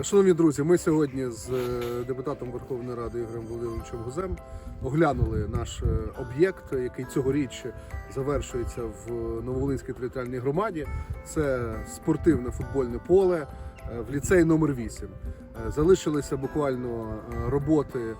Шановні друзі, ми сьогодні з е, депутатом Верховної Ради Ігорем Володимировичем Гузем оглянули наш е, об'єкт, який цьогоріч завершується в Нововолинській територіальній громаді. Це спортивне футбольне поле е, в ліцеї номер 8. Е, Залишилися буквально роботи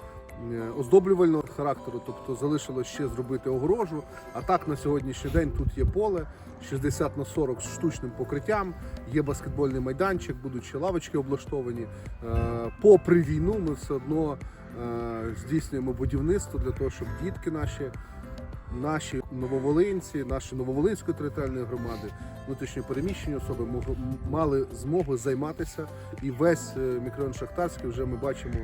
оздоблювального характеру, тобто залишилось ще зробити огорожу. А так на сьогоднішній день тут є поле 60 на 40 з штучним покриттям, є баскетбольний майданчик, будуть ще лавочки облаштовані. Е, Попри війну, ми все одно е, здійснюємо будівництво для того, щоб дітки наші. Наші нововолинці, наші нововолинської територіальної громади, внутрішньо переміщені особи мали змогу займатися. І весь е, мікрорайон Шахтарський вже ми бачимо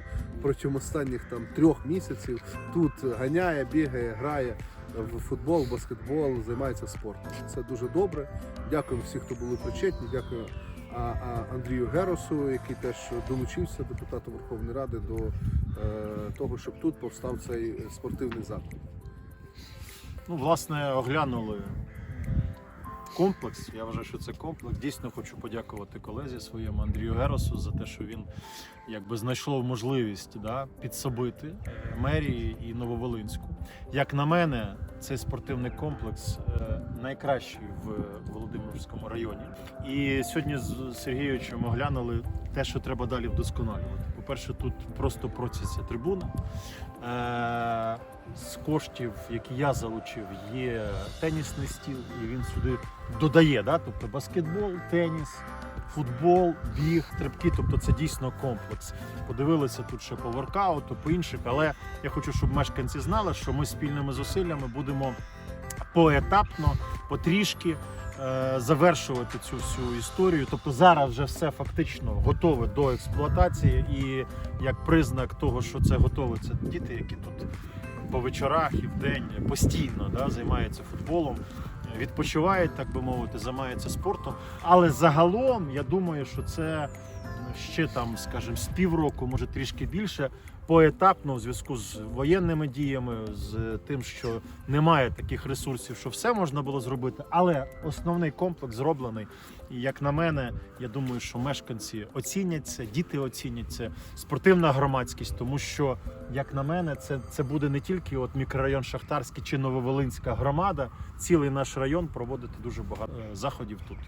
протягом останніх там трьох місяців тут ганяє, бігає, грає в футбол, баскетбол, займається спортом. Це дуже добре. Дякуємо всім, хто були причетні. Дякую а, Андрію Геросу, який теж долучився депутатом Верховної Ради до е, того, щоб тут повстав цей спортивний заклад. Ну, власне, оглянули комплекс. Я вважаю, що це комплекс. Дійсно хочу подякувати колезі своєму Андрію Геросу за те, що він якби знайшов можливість да, підсобити мерії і Нововолинську. Як на мене, цей спортивний комплекс е, найкращий в Володимирському районі. І сьогодні з Сергійовичем оглянули те, що треба далі вдосконалювати. По-перше, тут просто проситься трибуна. Е, з коштів, які я залучив, є тенісний стіл, і він сюди додає. Да? Тобто баскетбол, теніс, футбол, біг, стрибки. Тобто це дійсно комплекс. Подивилися тут ще по воркауту, по інших, але я хочу, щоб мешканці знали, що ми спільними зусиллями будемо поетапно, потрішки. е, Завершувати цю всю історію, тобто зараз вже все фактично готове до експлуатації, і як признак того, що це готове, це діти, які тут по вечорах і в день постійно да, займаються футболом, відпочивають, так би мовити, займаються спортом. Але загалом я думаю, що це ще там, скажімо, з півроку, може трішки більше, поетапно в зв'язку з воєнними діями, з тим, що немає таких ресурсів, що все можна було зробити. Але основний комплекс зроблений. І як на мене, я думаю, що мешканці оцінять це, діти оцінять це, спортивна громадськість, тому що, як на мене, це, це буде не тільки от мікрорайон Шахтарський чи Нововолинська громада, цілий наш район проводити дуже багато е, заходів тут.